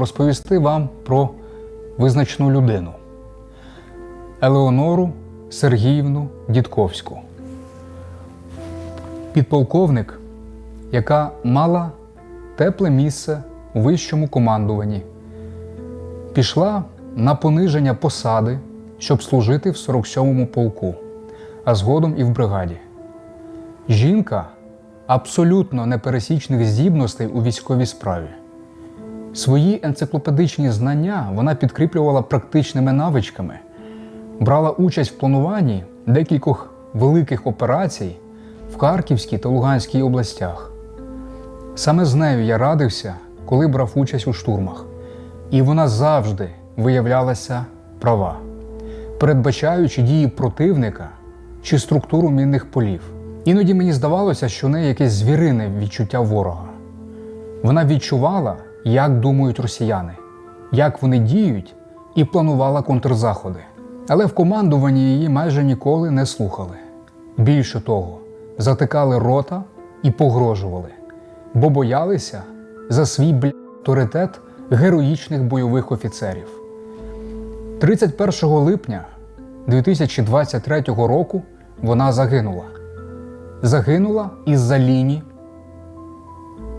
розповісти вам про визначну людину Елеонору Сергіївну Дідковську. Підполковник, яка мала тепле місце у вищому командуванні, пішла на пониження посади, щоб служити в 47-му полку, а згодом і в бригаді. Жінка абсолютно непересічних здібностей у військовій справі. Свої енциклопедичні знання вона підкріплювала практичними навичками, брала участь в плануванні декількох великих операцій в Харківській та Луганській областях. Саме з нею я радився, коли брав участь у штурмах, і вона завжди виявлялася права, передбачаючи дії противника чи структуру мінних полів. Іноді мені здавалося, що в неї якесь звірине відчуття ворога. Вона відчувала, як думають росіяни, як вони діють, і планувала контрзаходи. Але в командуванні її майже ніколи не слухали. Більше того, затикали рота і погрожували, бо боялися за свій бля... авторитет героїчних бойових офіцерів. 31 липня 2023 року вона загинула. Загинула із-за ліні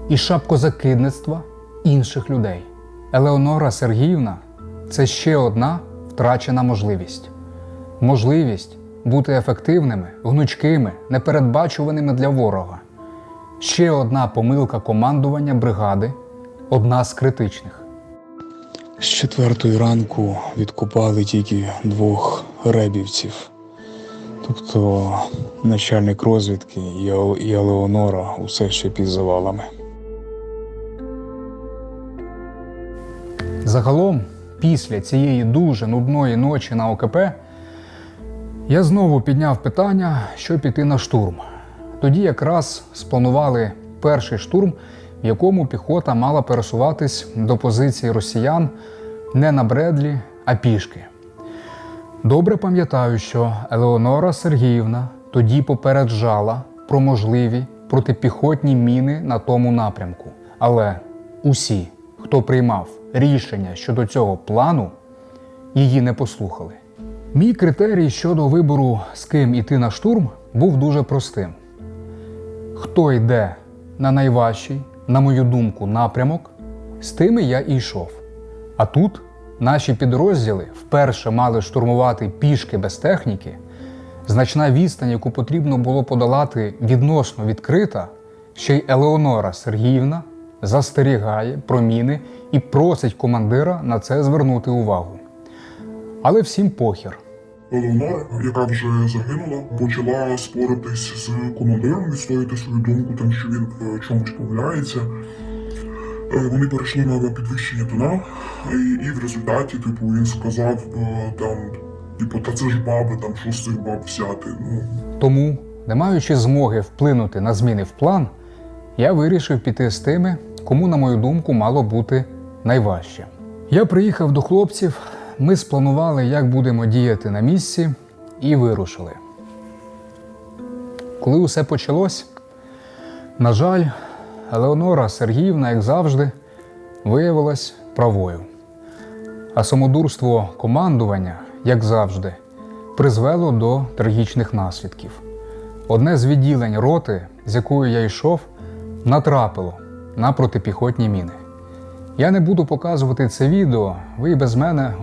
і шапкозакидництва інших людей. Елеонора Сергіївна це ще одна втрачена можливість. Можливість бути ефективними, гнучкими, непередбачуваними для ворога. Ще одна помилка командування бригади, одна з критичних. З четвертої ранку відкопали тільки двох ребівців. Тобто начальник розвідки і і Елеонора усе ще під завалами. Загалом, після цієї дуже нудної ночі на ОКП, я знову підняв питання, що піти на штурм. Тоді якраз спланували перший штурм, в якому піхота мала пересуватись до позиції росіян не на Бредлі, а пішки. Добре пам'ятаю, що Елеонора Сергіївна тоді попереджала про можливі протипіхотні міни на тому напрямку. Але усі, хто приймав рішення щодо цього плану, її не послухали. Мій критерій щодо вибору, з ким іти на штурм, був дуже простим: хто йде на найважчий, на мою думку, напрямок, з тими я і йшов. А тут наші підрозділи вперше мали штурмувати пішки без техніки. Значна відстань, яку потрібно було подолати відносно відкрита, ще й Елеонора Сергіївна застерігає про міни і просить командира на це звернути увагу. Але всім похір. Елеонора, яка вже загинула, почала споритись з командиром, відстояти свою думку, там що він в чомусь помиляється. Е, Вони перейшли на підвищення тона, і, і в результаті, типу, він сказав е, там, типу, та це ж баби, там що з цих баб взяти. Ну, Тому, не маючи змоги вплинути на зміни в план, я вирішив піти з тими, кому, на мою думку, мало бути найважче. Я приїхав до хлопців, ми спланували, як будемо діяти на місці, і вирушили. Коли усе почалось, на жаль, Елеонора Сергіївна, як завжди, виявилась правою. А самодурство командування, як завжди, призвело до трагічних наслідків. Одне з відділень роти, з якою я йшов, натрапило на протипіхотні міни. Я не буду показувати це відео, ви і без мене